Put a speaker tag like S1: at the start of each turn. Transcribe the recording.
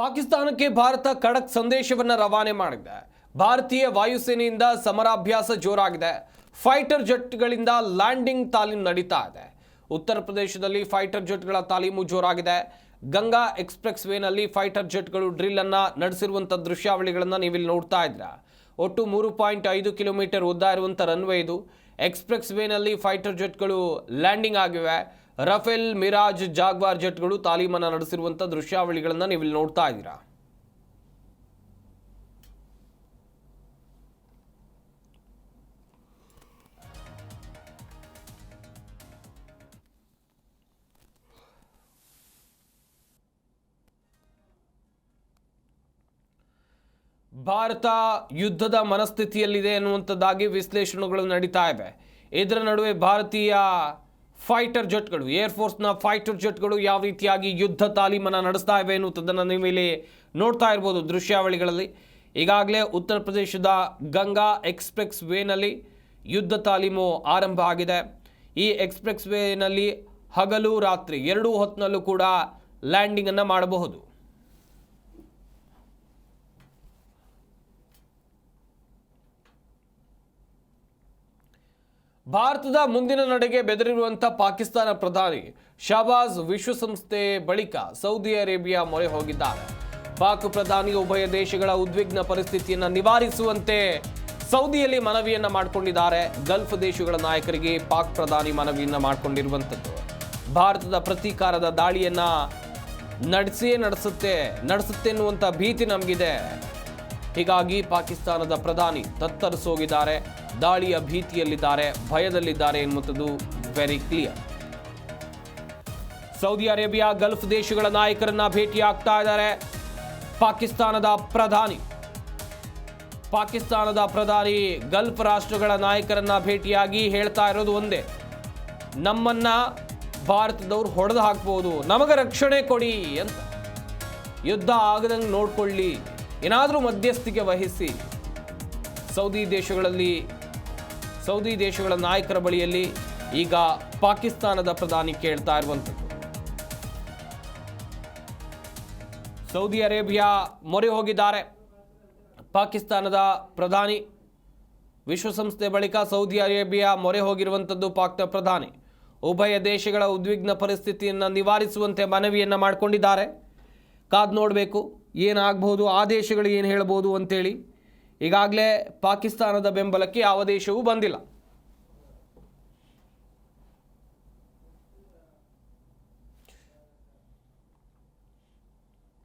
S1: ಪಾಕಿಸ್ತಾನಕ್ಕೆ ಭಾರತ ಖಡಕ್ ಸಂದೇಶವನ್ನ ರವಾನೆ ಮಾಡಿದೆ. ಭಾರತೀಯ ವಾಯುಸೇನೆಯಿಂದ ಸಮರಾಭ್ಯಾಸ ಜೋರಾಗಿದೆ. ಫೈಟರ್ ಜೆಟ್ಗಳಿಂದ ಲ್ಯಾಂಡಿಂಗ್ ತಾಲೀಮು ನಡೀತಾ ಇದೆ. ಉತ್ತರ ಪ್ರದೇಶದಲ್ಲಿ ಫೈಟರ್ ಜೆಟ್ಗಳ ತಾಲೀಮು ಜೋರಾಗಿದೆ. ಗಂಗಾ ಎಕ್ಸ್ಪ್ರೆಸ್ ವೇನಲ್ಲಿ ಫೈಟರ್ ಜೆಟ್ಗಳು ಡ್ರಿಲ್ ಅನ್ನ ನಡೆಸಿರುವಂಥ ದೃಶ್ಯಾವಳಿಗಳನ್ನು ನೀವಿಲ್ಲಿ ನೋಡ್ತಾ ಇದ್ದೀರಾ. ಒಟ್ಟು ಮೂರು ಪಾಯಿಂಟ್ ಐದು ಕಿಲೋಮೀಟರ್ ಉದ್ದ ಇರುವಂಥ ರನ್ವೇ ಇದು. ಎಕ್ಸ್ಪ್ರೆಸ್ ವೇನಲ್ಲಿ ಫೈಟರ್ ಜೆಟ್ಗಳು ಲ್ಯಾಂಡಿಂಗ್ ಆಗಿವೆ. ರಫೇಲ್, ಮಿರಾಜ್, ಜಾಗ್ವಾರ್ ಜೆಟ್ಗಳು ತಾಲೀಮನ್ನು ನಡೆಸಿರುವಂಥ ದೃಶ್ಯಾವಳಿಗಳನ್ನು ನೀವು ಇಲ್ಲಿ ನೋಡ್ತಾ ಇದ್ದೀರಾ? ಭಾರತ ಯುದ್ಧದ ಮನಸ್ಥಿತಿಯಲ್ಲಿದೆ ಅನ್ನುವಂಥದ್ದಾಗಿ ವಿಶ್ಲೇಷಣೆಗಳು ನಡೀತಾ ಇವೆ. ಇದರ ನಡುವೆ ಭಾರತೀಯ ಫೈಟರ್ ಜೆಟ್ಗಳು ಏರ್ಫೋರ್ಸ್ನ ಫೈಟರ್ ಜೆಟ್ಗಳು ಯಾವ ರೀತಿಯಾಗಿ ಯುದ್ಧ ತಾಲೀಮನ್ನು ನಡೆಸ್ತಾ ಇವೆ ಅನ್ನುವಂಥದ್ದನ್ನು ನೀವು ಇಲ್ಲಿ ನೋಡ್ತಾ ಇರ್ಬೋದು ದೃಶ್ಯಾವಳಿಗಳಲ್ಲಿ. ಈಗಾಗಲೇ ಉತ್ತರ ಪ್ರದೇಶದ ಗಂಗಾ ಎಕ್ಸ್ಪ್ರೆಸ್ ವೇನಲ್ಲಿ ಯುದ್ಧ ತಾಲೀಮು ಆರಂಭ ಆಗಿದೆ. ಈ ಎಕ್ಸ್ಪ್ರೆಸ್ ವೇನಲ್ಲಿ ಹಗಲು ರಾತ್ರಿ ಎರಡೂ ಹೊತ್ತಿನಲ್ಲೂ ಕೂಡ ಲ್ಯಾಂಡಿಂಗನ್ನು ಮಾಡಬಹುದು. ಭಾರತದ ಮುಂದಿನ ನಡೆಗೆ ಬೆದರಿರುವಂಥ ಪಾಕಿಸ್ತಾನ ಪ್ರಧಾನಿ ಶಹಬಾಜ್ ವಿಶ್ವಸಂಸ್ಥೆ ಬಳಿಕ ಸೌದಿ ಅರೇಬಿಯಾ ಮೊರೆ ಹೋಗಿದ್ದಾರೆ. ಪಾಕ್ ಪ್ರಧಾನಿ ಉಭಯ ದೇಶಗಳ ಉದ್ವಿಗ್ನ ಪರಿಸ್ಥಿತಿಯನ್ನು ನಿವಾರಿಸುವಂತೆ ಸೌದಿಯಲ್ಲಿ ಮನವಿಯನ್ನ ಮಾಡಿಕೊಂಡಿದ್ದಾರೆ. ಗಲ್ಫ್ ದೇಶಗಳ ನಾಯಕರಿಗೆ ಪಾಕ್ ಪ್ರಧಾನಿ ಮನವಿಯನ್ನ ಮಾಡಿಕೊಂಡಿರುವಂಥದ್ದು. ಭಾರತದ ಪ್ರತೀಕಾರದ ದಾಳಿಯನ್ನ ನಡೆಸಿಯೇ ನಡೆಸುತ್ತೆ ನಡೆಸುತ್ತೆ ಎನ್ನುವಂಥ ಭೀತಿ ನಮಗಿದೆ. ಹೀಗಾಗಿ ಪಾಕಿಸ್ತಾನದ ಪ್ರಧಾನಿ ತತ್ತರಿಸೋಗಿದ್ದಾರೆ. ದಾಳಿಯ ಭೀತಿಯಲ್ಲಿದ್ದಾರೆ, ಭಯದಲ್ಲಿದ್ದಾರೆ ಎನ್ನುವಂಥದ್ದು very clear Saudi Arabia gulf ದೇಶಗಳ ನಾಯಕರನ್ನ ಭೇಟಿಯಾಗ್ತಾ ಇದ್ದಾರೆ. ಪಾಕಿಸ್ತಾನದ ಪ್ರಧಾನಿ. ಪಾಕಿಸ್ತಾನದ ಪ್ರಧಾನಿ ಗಲ್ಫ್ ರಾಷ್ಟ್ರಗಳ ನಾಯಕರನ್ನ ಭೇಟಿಯಾಗಿ ಹೇಳ್ತಾ ಇರೋದು ಒಂದೇ. ನಮ್ಮನ್ನ ಭಾರತದವ್ರು ಹೊಡೆದು ಹಾಕ್ಬೋದು, ನಮಗೆ ರಕ್ಷಣೆ ಕೊಡಿ ಅಂತ. ಯುದ್ಧ ಆಗದಂಗೆ ನೋಡ್ಕೊಳ್ಳಿ, ಏನಾದರೂ ಮಧ್ಯಸ್ಥಿಕೆ ವಹಿಸಿ. ಸೌದಿ ದೇಶಗಳಲ್ಲಿ ಸೌದಿ ದೇಶಗಳ ನಾಯಕರ ಬಳಿಯಲ್ಲಿ ಈಗ ಪಾಕಿಸ್ತಾನದ ಪ್ರಧಾನಿ ಕೇಳ್ತಾ ಇರುವಂಥದ್ದು. ಸೌದಿ ಅರೇಬಿಯಾ ಮೊರೆ ಹೋಗಿದ್ದಾರೆ. ಪಾಕಿಸ್ತಾನದ ಪ್ರಧಾನಿ ವಿಶ್ವಸಂಸ್ಥೆ ಬಳಿಕ ಸೌದಿ ಅರೇಬಿಯಾ ಮೊರೆ ಹೋಗಿರುವಂಥದ್ದು ಪಾಕ್ನ ಪ್ರಧಾನಿ. ಉಭಯ ದೇಶಗಳ ಉದ್ವಿಗ್ನ ಪರಿಸ್ಥಿತಿಯನ್ನು ನಿವಾರಿಸುವಂತೆ ಮನವಿಯನ್ನು ಮಾಡಿಕೊಂಡಿದ್ದಾರೆ. ಕಾದು ನೋಡಬೇಕು, ಏನಾಗ್ಬೋದು, ಆ ದೇಶಗಳು ಏನು ಹೇಳ್ಬೋದು ಅಂತೇಳಿ ಈಗಾಗಲೇ ಪಾಕಿಸ್ತಾನದ ಬೆಂಬಲಕ್ಕೆ ಯಾವ ದೇಶವೂ ಬಂದಿಲ್ಲ.